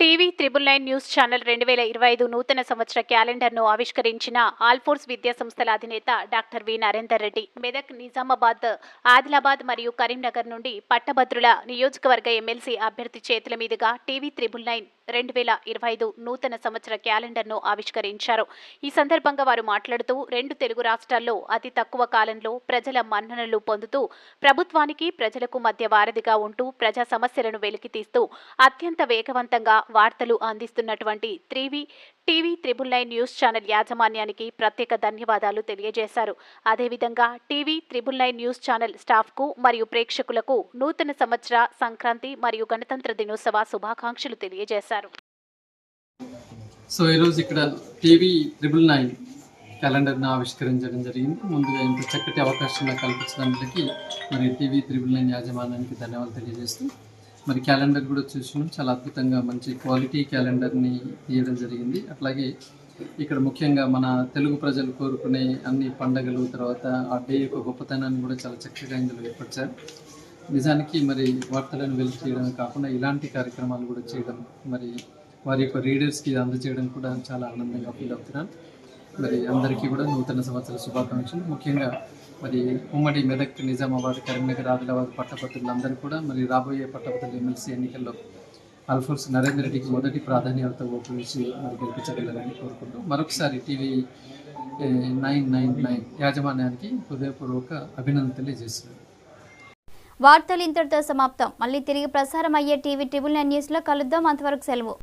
TV triple nine news channel రెండు వేల ఇరవై ఐదు నూతన సంవత్సర క్యాలెండర్ను ఆవిష్కరించిన ఆల్ఫోర్స్ విద్యా సంస్థల అధినేత డాక్టర్ వి నరేందర్ రెడ్డి మెదక్ నిజామాబాద్ ఆదిలాబాద్ మరియు కరీంనగర్ నుండి పట్టభద్రుల నియోజకవర్గ ఎమ్మెల్సీ అభ్యర్థి చేతుల మీదుగా టీవీ త్రిబుల్ నైన్ రెండు వేల ఇరవై ఐదు నూతన సంవత్సర క్యాలెండర్ను ఆవిష్కరించారు. ఈ సందర్భంగా వారు మాట్లాడుతూ రెండు తెలుగు రాష్ట్రాల్లో అతి తక్కువ కాలంలో ప్రజల మన్ననలు పొందుతూ ప్రభుత్వానికి ప్రజలకు మధ్య వారధిగా ఉంటూ ప్రజా సమస్యలను వెలికితీస్తూ అత్యంత వేగవంతంగా వార్తలు అందిస్తున్నటువంటి త్రివి TV triple nine news channel యాజమాన్యానికి ప్రత్యేక ధన్యవాదాలు తెలియజేశారు. అదేవిధంగా TV triple nine news channel స్టాఫ్కు మరియు ప్రేక్షకులకు నూతన సంవత్సర సంక్రాంతి మరియు గణతంత్ర దినోత్సవ శుభాకాంక్షలు తెలియజేశారు. సో ఈరోజు ఇక్కడ టీవీ త్రిబుల్ నైన్ క్యాలెండర్ను ఆవిష్కరించడం జరిగింది. ముందుగా ఇంత చక్కటి అవకాశం కల్పించడానికి మరి టీవీ త్రిబుల్ నైన్ యాజమాన్యానికి ధన్యవాదాలు తెలియజేస్తూ మరి క్యాలెండర్ కూడా చూసినాం. చాలా అద్భుతంగా మంచి క్వాలిటీ క్యాలెండర్ని తీయడం జరిగింది. అట్లాగే ఇక్కడ ముఖ్యంగా మన తెలుగు ప్రజలు కోరుకునే అన్ని పండగలు తర్వాత ఆ డే యొక్క గొప్పతనాన్ని కూడా చాలా చక్కగా ఇందులో ఏర్పరిచారు. నిజానికి మరి వార్తలను వెలికి చేయడం కాకుండా ఇలాంటి కార్యక్రమాలు కూడా చేయడం మరి వారి యొక్క రీడర్స్కి అందజేయడం కూడా చాలా ఆనందంగా ఫీల్ అవుతున్నాను. మరి అందరికీ కూడా నూతన సంవత్సర శుభాకాంక్షలు. ముఖ్యంగా మరి ఉమ్మడి మెదక్ నిజామాబాద్ కరీంనగర్ ఆదిలాబాద్ పట్టభద్రులందరూ కూడా మరి రాబోయే పట్టభద్రుల ఎమ్మెల్సీ ఎన్నికల్లో అల్ఫోర్స్ నరేందర్ రెడ్డికి మొదటి ప్రాధాన్యత ఓటు వేసి మరి గెలిపించగలరని కోరుకుంటూ మరొకసారి టీవీ నైన్ నైన్ నైన్ యాజమాన్యానికి హృదయపూర్వక అభినందన తెలియజేస్తున్నాను. వార్తలు ఇంతటితో సమాప్తం. మళ్ళీ తిరిగి ప్రసారం అయ్యే టీవీ ట్రిబుల్ నైన్ న్యూస్లో కలుద్దాం. అంతవరకు సెలవు.